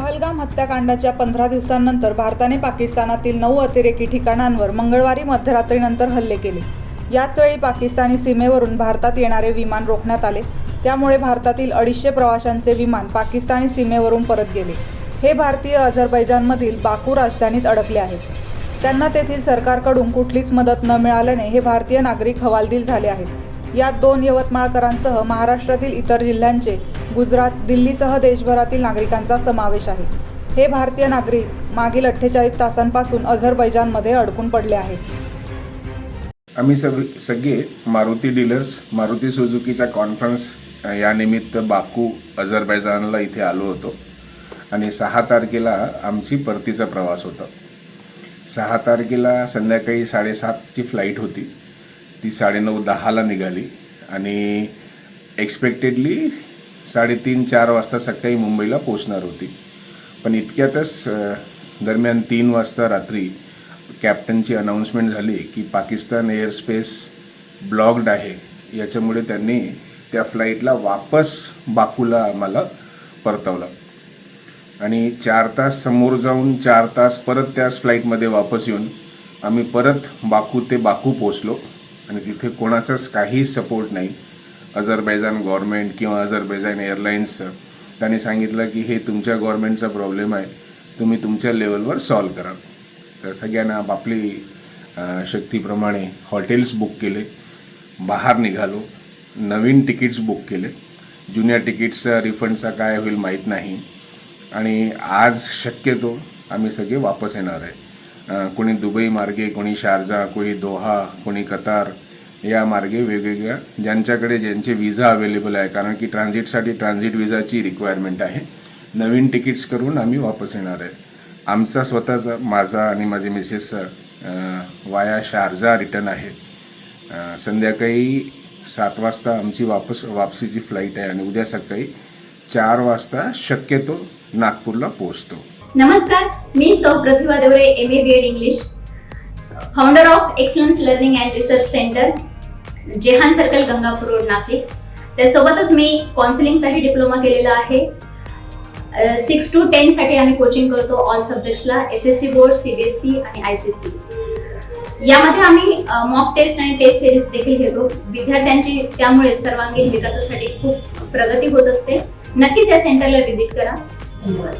पहलगाम हत्याकांडाच्या पंधरा दिवसांनंतर भारताने पाकिस्तानातील नऊ अतिरेकी ठिकाणांवर मंगळवारी मध्यरात्रीनंतर हल्ले केले. याच वेळी पाकिस्तानी सीमेवरून भारतात येणारे विमान रोखण्यात आले. त्यामुळे भारतातील अडीचशे प्रवाशांचे विमान पाकिस्तानी सीमेवरून परत गेले. हे भारतीय अझरबैजानमधील बाकू राजधानीत अडकले आहेत. त्यांना तेथील सरकारकडून कुठलीच मदत न मिळाल्याने हे भारतीय नागरिक हवालदिल झाले आहेत. यात दोन यवतमाळकरांसह महाराष्ट्रातील इतर जिल्ह्यांचे गुजरात दिल्लीसह देशभरातील नागरिकांचा समावेश आहे. हे भारतीय नागरिक मागील अठ्ठेचाळीस तासांपासून अझरबैजानमध्ये अडकून पडले आहेत. आम्ही सग सगळे मारुती डीलर्स मारुती सुझुकीचा कॉन्फरन्स यानिमित्त बाकू अझरबैजानला इथे आलो होतो. आणि सहा तारखेला आमची परतीचा प्रवास होता. सहा तारखेला संध्याकाळी साडेसातची फ्लाईट होती. ती साडेनऊ दहाला निघाली. आणि एक्सपेक्टेडली साडेतीन चार वाजता सकाळी मुंबईला पोचणार होती. पण इतक्यातच दरम्यान तीन वाजता रात्री कॅप्टनची अनाऊन्समेंट झाली की पाकिस्तान एअरस्पेस ब्लॉक्ड आहे. याच्यामुळे त्यांनी त्या फ्लाईटला वापस बाकूला आम्हाला परतवलं. आणि चार तास समोर जाऊन चार तास परत त्याच फ्लाईटमध्ये वापस येऊन आम्ही परत बाकू ते बाकू पोचलो आणि तिथे कोणाचाच काही सपोर्ट नाही. अझरबैजान गव्हर्मेंट किंवा अझरबैजान एअरलाईन्सचं त्यांनी सांगितलं की हे तुमच्या गव्हर्मेंटचा प्रॉब्लेम आहे तुम्ही तुमच्या लेवलवर सॉल्व करा. तर सगळ्यांना आपापली शक्तीप्रमाणे हॉटेल्स बुक केले बाहेर निघालो नवीन तिकीट्स बुक केले. जुन्या तिकीट्सचा रिफंडचा काय होईल माहीत नाही. आणि आज शक्यतो आम्ही सगळे वापस येणार आहे. कोणी दुबई मार्गे कोणी शारजा कोणी दोहा कोणी कतार या मार्गे वेगवेगळ्या ज्यांच्याकडे ज्यांचे विजा अवेलेबल आहे. कारण की ट्रान्झिटसाठी ट्रान्झिट विजाची रिक्वायरमेंट आहे. नवीन तिकीट्स करून आम्ही वापस येणार आहे. आमचा स्वतःचा माझा आणि माझे मिसेसचा वाया शारजा रिटर्न आहे. संध्याकाळी सात वाजता आमची वापस वापसीची फ्लाईट आहे आणि उद्या सकाळी चार वाजता शक्यतो नागपूरला पोहोचतो. नमस्कार मी सौ Pratibha Deore M A B Ed English founder of excellence learning and research centre Jehan circle Gangapur road Nashik त्यासोबतच मी काउन्सिलिंगचाही डिप्लोमा केलेला आहे. सिक्स टू टेनसाठी आम्ही कोचिंग करतो all सब्जेक्ट्सला S S C board C B S C आणि I C C यामध्ये आम्ही mock test आणि टेस्ट सिरीज देखील घेतो. विद्यार्थ्यांची त्यामुळे सर्वांगीण विकासासाठी खूप प्रगती होत असते. नक्कीच या सेंटरला व्हिजिट करा. धन्यवाद.